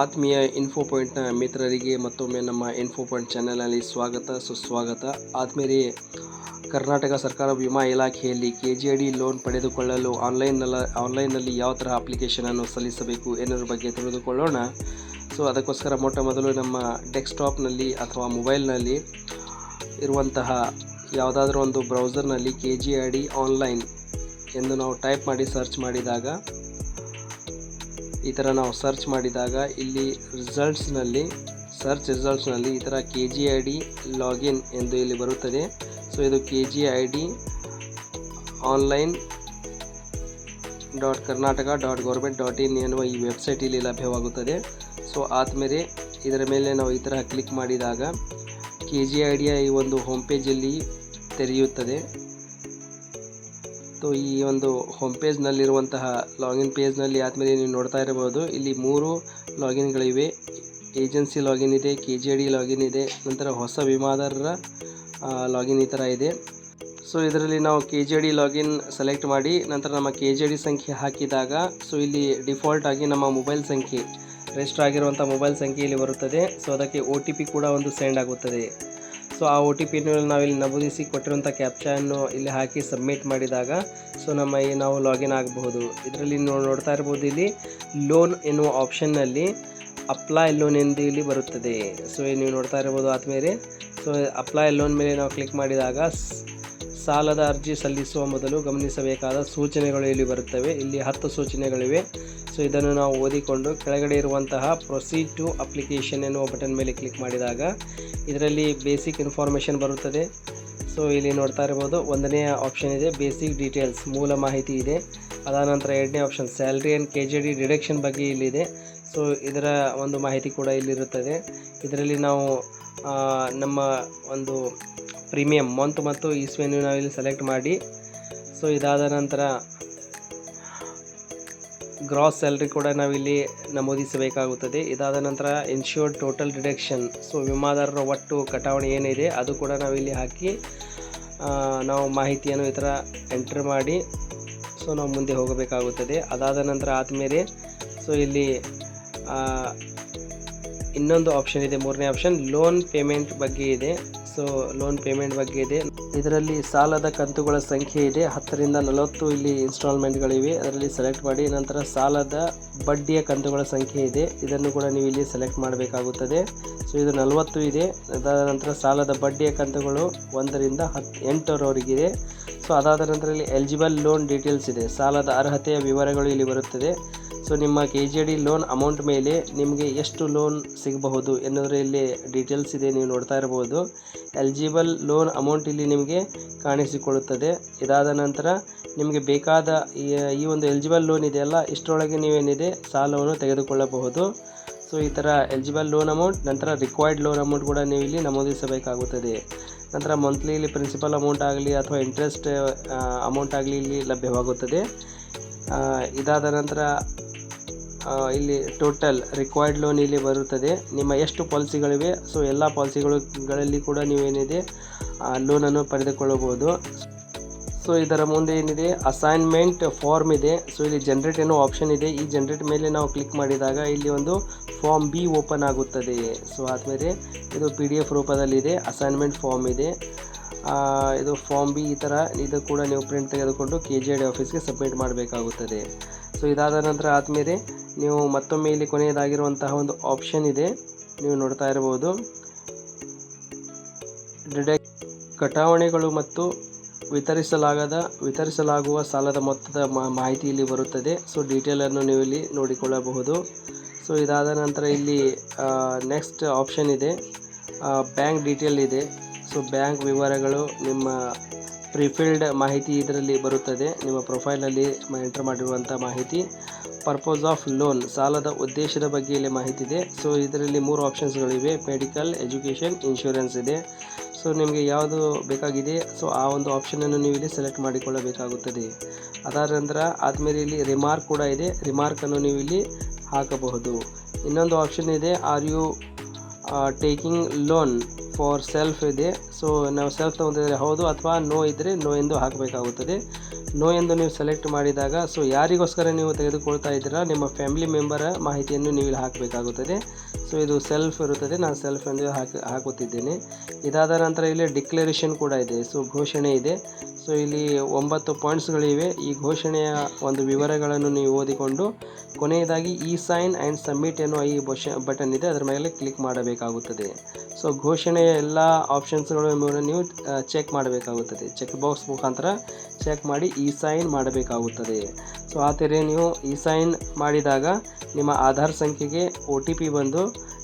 ಆತ್ಮೀಯ ಇನ್ಫೋ ಪಾಯಿಂಟ್ನ ಮಿತ್ರರಿಗೆ ಮತ್ತೊಮ್ಮೆ ನಮ್ಮ ಇನ್ಫೋ ಪಾಯಿಂಟ್ ಚಾನಲಲ್ಲಿ ಸ್ವಾಗತ, ಸುಸ್ವಾಗತ. ಆತ್ಮೀಯರೇ, ಕರ್ನಾಟಕ ಸರ್ಕಾರ ವಿಮಾ ಇಲಾಖೆಯಲ್ಲಿ ಕೆ ಜಿ ಡಿ ಲೋನ್ ಪಡೆದುಕೊಳ್ಳಲು ಆನ್ಲೈನ್ನಲ್ಲ ಆನ್ಲೈನ್ನಲ್ಲಿ ಯಾವ ಥರ ಅಪ್ಲಿಕೇಶನನ್ನು ಸಲ್ಲಿಸಬೇಕು ಎನ್ನುವ ಬಗ್ಗೆ ತಿಳಿದುಕೊಳ್ಳೋಣ. ಸೊ ಅದಕ್ಕೋಸ್ಕರ ಮೊಟ್ಟ ಮೊದಲು ನಮ್ಮ ಡೆಸ್ಕ್ಟಾಪ್ನಲ್ಲಿ ಅಥವಾ ಮೊಬೈಲ್ನಲ್ಲಿ ಇರುವಂತಹ ಯಾವುದಾದ್ರೂ ಒಂದು ಬ್ರೌಸರ್ನಲ್ಲಿ K G I D online ಎಂದು ನಾವು ಟೈಪ್ ಮಾಡಿ ಸರ್ಚ್ ಮಾಡಿದಾಗ ಈ ಥರ ನಾವು ಸರ್ಚ್ ಮಾಡಿದಾಗ ಇಲ್ಲಿ ರಿಸಲ್ಟ್ಸ್ನಲ್ಲಿ ಸರ್ಚ್ ರಿಸಲ್ಟ್ಸ್ನಲ್ಲಿ ಈ ಥರ K G I D login ಎಂದು ಇಲ್ಲಿ ಬರುತ್ತದೆ. ಸೊ ಇದು K G I D online dot Karnataka dot government dot in ಎನ್ನುವ ಈ ವೆಬ್ಸೈಟ್ ಇಲ್ಲಿ ಲಭ್ಯವಾಗುತ್ತದೆ. ಸೊ ಆದಮೇಲೆ ಇದರ ಮೇಲೆ ನಾವು ಈ ಥರ ಕ್ಲಿಕ್ ಮಾಡಿದಾಗ ಕೆ ಜಿ ಐ ಡಿಯ ಈ ಒಂದು ಹೋಮ್ ಪೇಜಲ್ಲಿ ತೆರೆಯುತ್ತದೆ. ಸೊ ಈ ಒಂದು ಹೋಮ್ ಪೇಜ್ನಲ್ಲಿರುವಂತಹ ಲಾಗಿನ್ ಪೇಜ್ನಲ್ಲಿ ಆದಮೇಲೆ ನೀವು ನೋಡ್ತಾ ಇರಬಹುದು. ಇಲ್ಲಿ ಮೂರು ಲಾಗಿನ್ಗಳಿವೆ ಏಜೆನ್ಸಿ ಲಾಗಿನ್ ಇದೆ ಕೆ ಜಿ ಡಿ ಲಾಗಿನ್ ಇದೆ, ನಂತರ ಹೊಸ ವಿಮಾದಾರರ ಲಾಗಿನ್ ಈ ಥರ ಇದೆ. ಸೊ ಇದರಲ್ಲಿ ನಾವು K G D login select ಮಾಡಿ, ನಂತರ ನಮ್ಮ ಕೆ ಜಿ ಡಿ ಸಂಖ್ಯೆ ಹಾಕಿದಾಗ ಸೊ ಇಲ್ಲಿ ಡಿಫಾಲ್ಟ್ ಆಗಿ ನಮ್ಮ ಮೊಬೈಲ್ ಸಂಖ್ಯೆ ರಿಜಿಸ್ಟರ್ ಆಗಿರುವಂಥ ಮೊಬೈಲ್ ಸಂಖ್ಯೆ ಇಲ್ಲಿ ಬರುತ್ತದೆ. ಸೊ ಅದಕ್ಕೆ ಒ ಟಿ ಪಿ ಕೂಡ ಒಂದು ಸೆಂಡ್ ಆಗುತ್ತದೆ. ಸೊ ಆ ಒ ಟಿ ಪಿಯನ್ನು ನಾವಿಲ್ಲಿ ನಮೂದಿಸಿ ಕೊಟ್ಟಿರುವಂಥ ಕ್ಯಾಪ್ಚನ್ನು ಇಲ್ಲಿ ಹಾಕಿ ಸಬ್ಮಿಟ್ ಮಾಡಿದಾಗ ಸೊ ನಮ್ಮ ಈ ನಾವು ಲಾಗಿನ್ ಆಗಬಹುದು. ಇದರಲ್ಲಿ ನೋಡ್ತಾ ಇರ್ಬೋದು ಇಲ್ಲಿ ಲೋನ್ ಎನ್ನುವ ಆಪ್ಷನ್ನಲ್ಲಿ ಅಪ್ಲೈ ಲೋನ್ ಎಂದು ಇಲ್ಲಿ ಬರುತ್ತದೆ. ಸೊ ನೀವು ನೋಡ್ತಾ ಇರ್ಬೋದು ಆದಮೇಲೆ ಸೊ ಅಪ್ಲೈ ಲೋನ್ ಮೇಲೆ ನಾವು ಕ್ಲಿಕ್ ಮಾಡಿದಾಗ, ಸಾಲದ ಅರ್ಜಿ ಸಲ್ಲಿಸುವ ಮೊದಲು ಗಮನಿಸಬೇಕಾದ ಸೂಚನೆಗಳು ಇಲ್ಲಿ ಬರುತ್ತವೆ. ಇಲ್ಲಿ ಹತ್ತು ಸೂಚನೆಗಳಿವೆ. ಸೊ ಇದನ್ನು ನಾವು ಓದಿಕೊಂಡು ಕೆಳಗಡೆ ಇರುವಂತಹ ಪ್ರೊಸೀಡ್ ಟು ಅಪ್ಲಿಕೇಶನ್ ಎನ್ನುವ ಬಟನ್ ಮೇಲೆ ಕ್ಲಿಕ್ ಮಾಡಿದಾಗ ಇದರಲ್ಲಿ ಬೇಸಿಕ್ ಇನ್ಫಾರ್ಮೇಷನ್ ಬರುತ್ತದೆ. ಸೊ ಇಲ್ಲಿ ನೋಡ್ತಾ ಇರ್ಬೋದು ಒಂದನೇ ಆಪ್ಷನ್ ಇದೆ ಬೇಸಿಕ್ ಡೀಟೇಲ್ಸ್ ಮೂಲ ಮಾಹಿತಿ ಇದೆ. ಅದಾದ ನಂತರ ಎರಡನೇ option salary and K G D deduction ಬಗ್ಗೆ ಇಲ್ಲಿದೆ. ಸೊ ಇದರ ಒಂದು ಮಾಹಿತಿ ಕೂಡ ಇಲ್ಲಿರುತ್ತದೆ. ಇದರಲ್ಲಿ ನಾವು ನಮ್ಮ ಒಂದು ಪ್ರೀಮಿಯಂ ಮಂತ್ ಮತ್ತು ಇಸ್ವಿಯನ್ನು ನಾವಿಲ್ಲಿ ಸೆಲೆಕ್ಟ್ ಮಾಡಿ. ಸೊ ಇದಾದ ನಂತರ ಗ್ರಾಸ್ ಸ್ಯಾಲ್ರಿ ಕೂಡ ನಾವಿಲ್ಲಿ ನಮೂದಿಸಬೇಕಾಗುತ್ತದೆ. ಇದಾದ ನಂತರ ಇನ್ಶೂರ್ಡ್ ಟೋಟಲ್ ಡಿಡಕ್ಷನ್ ಸೊ ವಿಮಾದಾರರ ಒಟ್ಟು ಕಟಾವಣೆ ಏನಿದೆ, ಅದು ಕೂಡ ನಾವಿಲ್ಲಿ ಹಾಕಿ ನಾವು ಮಾಹಿತಿಯನ್ನು ಈ ಥರ ಎಂಟ್ರ್ ಮಾಡಿ ಸೊ ನಾವು ಮುಂದೆ ಹೋಗಬೇಕಾಗುತ್ತದೆ. ಅದಾದ ನಂತರ ಆದಮೇಲೆ ಸೊ ಇಲ್ಲಿ ಇನ್ನೊಂದು ಆಪ್ಷನ್ ಇದೆ, ಮೂರನೇ ಆಪ್ಷನ್ ಲೋನ್ ಪೇಮೆಂಟ್ ಬಗ್ಗೆ ಇದೆ. ಸೊ ಲೋನ್ ಪೇಮೆಂಟ್ ಬಗ್ಗೆ ಇದೆ. ಇದರಲ್ಲಿ ಸಾಲದ ಕಂತುಗಳ ಸಂಖ್ಯೆ ಇದೆ. ಹತ್ತರಿಂದ ನಲವತ್ತು ಇಲ್ಲಿ ಇನ್ಸ್ಟಾಲ್ಮೆಂಟ್ಗಳಿವೆ ಅದರಲ್ಲಿ ಸೆಲೆಕ್ಟ್ ಮಾಡಿ ನಂತರ ಸಾಲದ ಬಡ್ಡಿಯ ಕಂತುಗಳ ಸಂಖ್ಯೆ ಇದೆ. ಇದನ್ನು ಕೂಡ ನೀವು ಇಲ್ಲಿ ಸೆಲೆಕ್ಟ್ ಮಾಡಬೇಕಾಗುತ್ತದೆ. ಸೊ ಇದು ನಲವತ್ತು ಇದೆ. ಅದಾದ ನಂತರ ಸಾಲದ ಬಡ್ಡಿಯ ಕಂತುಗಳು ಒಂದರಿಂದ ಹತ್ತು ಎಂಟರವರೆಗಿದೆ ಸೊ ಅದಾದ ನಂತರ ಇಲ್ಲಿ ಎಲಿಜಿಬಲ್ ಲೋನ್ ಡೀಟೇಲ್ಸ್ ಇದೆ. ಸಾಲದ ಅರ್ಹತೆಯ ವಿವರಗಳು ಇಲ್ಲಿ ಬರುತ್ತದೆ. ಸೊ ನಿಮ್ಮ K G D loan amount ಮೇಲೆ ನಿಮಗೆ ಎಷ್ಟು ಲೋನ್ ಸಿಗಬಹುದು ಎನ್ನುವುದರ ಇಲ್ಲಿ ಡೀಟೇಲ್ಸ್ ಇದೆ, ನೀವು ನೋಡ್ತಾ ಇರ್ಬೋದು ಎಲಿಜಿಬಲ್ ಲೋನ್ ಅಮೌಂಟ್ ಇಲ್ಲಿ ನಿಮಗೆ ಕಾಣಿಸಿಕೊಳ್ಳುತ್ತದೆ. ಇದಾದ ನಂತರ ನಿಮಗೆ ಬೇಕಾದ ಈ ಒಂದು ಎಲಿಜಿಬಲ್ ಲೋನ್ ಇದೆಯಲ್ಲ ಇಷ್ಟರೊಳಗೆ ನೀವೇನಿದೆ, ಸಾಲವನ್ನು ತೆಗೆದುಕೊಳ್ಳಬಹುದು. ಸೊ ಈ ಥರ ಎಲಿಜಿಬಲ್ ಲೋನ್ ಅಮೌಂಟ್ ನಂತರ ರಿಕ್ವೈರ್ಡ್ ಲೋನ್ ಅಮೌಂಟ್ ಕೂಡ ನೀವು ಇಲ್ಲಿ ನಮೂದಿಸಬೇಕಾಗುತ್ತದೆ. ನಂತರ ಮಂತ್ಲಿ ಇಲ್ಲಿ ಪ್ರಿನ್ಸಿಪಲ್ ಅಮೌಂಟ್ ಆಗಲಿ ಅಥವಾ ಇಂಟ್ರೆಸ್ಟ್ ಅಮೌಂಟ್ ಆಗಲಿ ಇಲ್ಲಿ ಲಭ್ಯವಾಗುತ್ತದೆ. ಇದಾದ ನಂತರ ಇಲ್ಲಿ ಟೋಟಲ್ ರಿಕ್ವೈರ್ಡ್ ಲೋನ್ ಇಲ್ಲಿ ಬರುತ್ತದೆ. ನಿಮ್ಮ ಎಷ್ಟು ಪಾಲಿಸಿಗಳಿವೆ ಸೊ ಎಲ್ಲ ಪಾಲಿಸಿಗಳುಗಳಲ್ಲಿ ಕೂಡ ನೀವೇನಿದೆ ಲೋನನ್ನು ಪಡೆದುಕೊಳ್ಳಬಹುದು. ಸೊ ಇದರ ಮುಂದೆ ಏನಿದೆ ಅಸೈನ್ಮೆಂಟ್ ಫಾರ್ಮ್ ಇದೆ. ಸೊ ಇಲ್ಲಿ ಜನ್ರೇಟ್ ಏನೋ ಆಪ್ಷನ್ ಇದೆ. ಈ ಜನ್ರೇಟ್ ಮೇಲೆ ನಾವು ಕ್ಲಿಕ್ ಮಾಡಿದಾಗ ಇಲ್ಲಿ ಒಂದು ಫಾರ್ಮ್ ಬಿ ಓಪನ್ ಆಗುತ್ತದೆ ಸೊ ಆದಮೇಲೆ ಇದು ಪಿ ಡಿ ಎಫ್ ರೂಪದಲ್ಲಿದೆ ಅಸೈನ್ಮೆಂಟ್ ಫಾರ್ಮ್ ಇದೆ. ಇದು ಫಾರ್ಮ್ ಬಿ ಈ ಥರ ಇದು ಕೂಡ ನೀವು ಪ್ರಿಂಟ್ ತೆಗೆದುಕೊಂಡು ಕೆ ಜಿ ಡಿ ಆಫೀಸ್ಗೆ ಸಬ್ಮಿಟ್ ಮಾಡಬೇಕಾಗುತ್ತದೆ. ಸೊ ಇದಾದ ನಂತರ ಆದಮೇಲೆ ನೀವು ಮತ್ತೊಮ್ಮೆ ಇಲ್ಲಿ ಕೊನೆಯದಾಗಿರುವಂತಹ ಒಂದು ಆಪ್ಷನ್ ಇದೆ. ನೀವು ನೋಡ್ತಾ ಇರಬಹುದು. ಕಟಾವಣೆಗಳು ಮತ್ತು ವಿತರಿಸಲಾಗದ, ವಿತರಿಸಲಾಗುವ ಸಾಲದ ಮೊತ್ತದ ಮಾಹಿತಿ ಇಲ್ಲಿ ಬರುತ್ತದೆ. ಸೊ ಡೀಟೇಲನ್ನು ನೀವು ಇಲ್ಲಿ ನೋಡಿಕೊಳ್ಳಬಹುದು. ಸೊ ಇದಾದ ನಂತರ ಇಲ್ಲಿ ನೆಕ್ಸ್ಟ್ ಆಪ್ಷನ್ ಇದೆ. ಬ್ಯಾಂಕ್ ಡೀಟೇಲ್ ಇದೆ. ಸೊ ಬ್ಯಾಂಕ್ ವಿವರಗಳು ನಿಮ್ಮ ಪ್ರಿಫಿಲ್ಡ್ ಮಾಹಿತಿ ಇದರಲ್ಲಿ ಬರುತ್ತದೆ. ನಿಮ್ಮ ಪ್ರೊಫೈಲಲ್ಲಿ ಎಂಟರ್ ಮಾಡಿರುವಂಥ ಮಾಹಿತಿ. ಪರ್ಪೋಸ್ ಆಫ್ ಲೋನ್ ಸಾಲದ ಉದ್ದೇಶದ ಬಗ್ಗೆ ಇಲ್ಲಿ ಮಾಹಿತಿ ಇದೆ. ಸೊ ಇದರಲ್ಲಿ ಮೂರು ಆಪ್ಷನ್ಸ್ಗಳಿವೆ ಮೆಡಿಕಲ್ ಎಜುಕೇಷನ್ ಇನ್ಶೂರೆನ್ಸ್ ಇದೆ. ಸೊ ನಿಮಗೆ ಯಾವುದು ಬೇಕಾಗಿದೆ? ಸೊ ಆ ಒಂದು ಆಪ್ಷನನ್ನು ನೀವು ಇಲ್ಲಿ ಸೆಲೆಕ್ಟ್ ಮಾಡಿಕೊಳ್ಳಬೇಕಾಗುತ್ತದೆ. ಅದಾದ ನಂತರ ಆದಮೇಲೆ ಇಲ್ಲಿ ರಿಮಾರ್ಕ್ ಕೂಡ ಇದೆ. ರಿಮಾರ್ಕನ್ನು ನೀವು ಇಲ್ಲಿ ಹಾಕಬಹುದು. ಇನ್ನೊಂದು ಆಪ್ಷನ್ ಇದೆ. Are you taking loan for self ಇದೆ. ಸೊ ನಾವು ಸೆಲ್ಫ್ ತೊಗೊಂಡಿದ್ರೆ ಹೌದು ಅಥವಾ ನೋ ಇದ್ದರೆ ನೋ ಎಂದು ಹಾಕಬೇಕಾಗುತ್ತದೆ. ನೋ ಎಂದು ನೀವು ಸೆಲೆಕ್ಟ್ ಮಾಡಿದಾಗ ಸೊ ಯಾರಿಗೋಸ್ಕರ ನೀವು ತೆಗೆದುಕೊಳ್ತಾ ಇದ್ದೀರಾ, ನಿಮ್ಮ ಫ್ಯಾಮಿಲಿ ಮೆಂಬರ ಮಾಹಿತಿಯನ್ನು ನೀವು ಇಲ್ಲಿ ಹಾಕಬೇಕಾಗುತ್ತದೆ. ಸೊ ಇದು ಸೆಲ್ಫ್ ಇರುತ್ತದೆ. ನಾನು ಸೆಲ್ಫ್ ಎಂದು ಹಾಕಿ, ಹಾಕುತ್ತಿದ್ದೇನೆ. ಇದಾದ ನಂತರ ಇಲ್ಲಿ ಡಿಕ್ಲರೇಷನ್ ಕೂಡ ಇದೆ. ಸೊ ಘೋಷಣೆ ಇದೆ. ಸೊ ಇಲ್ಲಿ ಒಂಬತ್ತು ಪಾಯಿಂಟ್ಸ್ಗಳಿವೆ ಈ ಘೋಷಣೆಯ ಒಂದು ವಿವರಗಳನ್ನು ನೀವು ಓದಿಕೊಂಡು, ಕೊನೆಯದಾಗಿ ಇ ಸೈನ್ ಆ್ಯಂಡ್ ಸಬ್ಮಿಟ್ ಎನ್ನುವ ಈ ಬಟನ್ ಇದೆ. ಅದರ ಮೇಲೆ ಕ್ಲಿಕ್ ಮಾಡಬೇಕಾಗುತ್ತದೆ. ಸೊ ಘೋಷಣೆಯ ಎಲ್ಲ ಆಪ್ಷನ್ಸ್ಗಳ ಮೇಲೆ ನೀವು ಚೆಕ್ ಮಾಡಬೇಕಾಗುತ್ತದೆ. ಚೆಕ್ ಬಾಕ್ಸ್ ಮುಖಾಂತರ ಚೆಕ್ ಮಾಡಿ ಇ ಸೈನ್ ಮಾಡಬೇಕಾಗುತ್ತದೆ. ಸೊ ಆ ಥರ ನೀವು ಇ ಸೈನ್ ಮಾಡಿದಾಗ ನಿಮ್ಮ ಆಧಾರ್ ಸಂಖ್ಯೆಗೆ ಒ ಟಿ ಪಿ ಬಂದು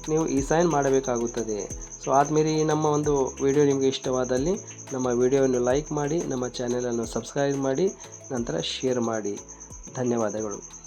ನೀವು ಈ ಸೈನ್ ಮಾಡಬೇಕಾಗುತ್ತದೆ. ಸೊ ಆದಮೇಲೆ ಈ ನಮ್ಮ ಒಂದು ವಿಡಿಯೋ ನಿಮಗೆ ಇಷ್ಟವಾದಲ್ಲಿ ನಮ್ಮ ವಿಡಿಯೋವನ್ನು ಲೈಕ್ ಮಾಡಿ, ನಮ್ಮ ಚಾನೆಲನ್ನು ಸಬ್ಸ್ಕ್ರೈಬ್ ಮಾಡಿ, ನಂತರ ಶೇರ್ ಮಾಡಿ. ಧನ್ಯವಾದಗಳು.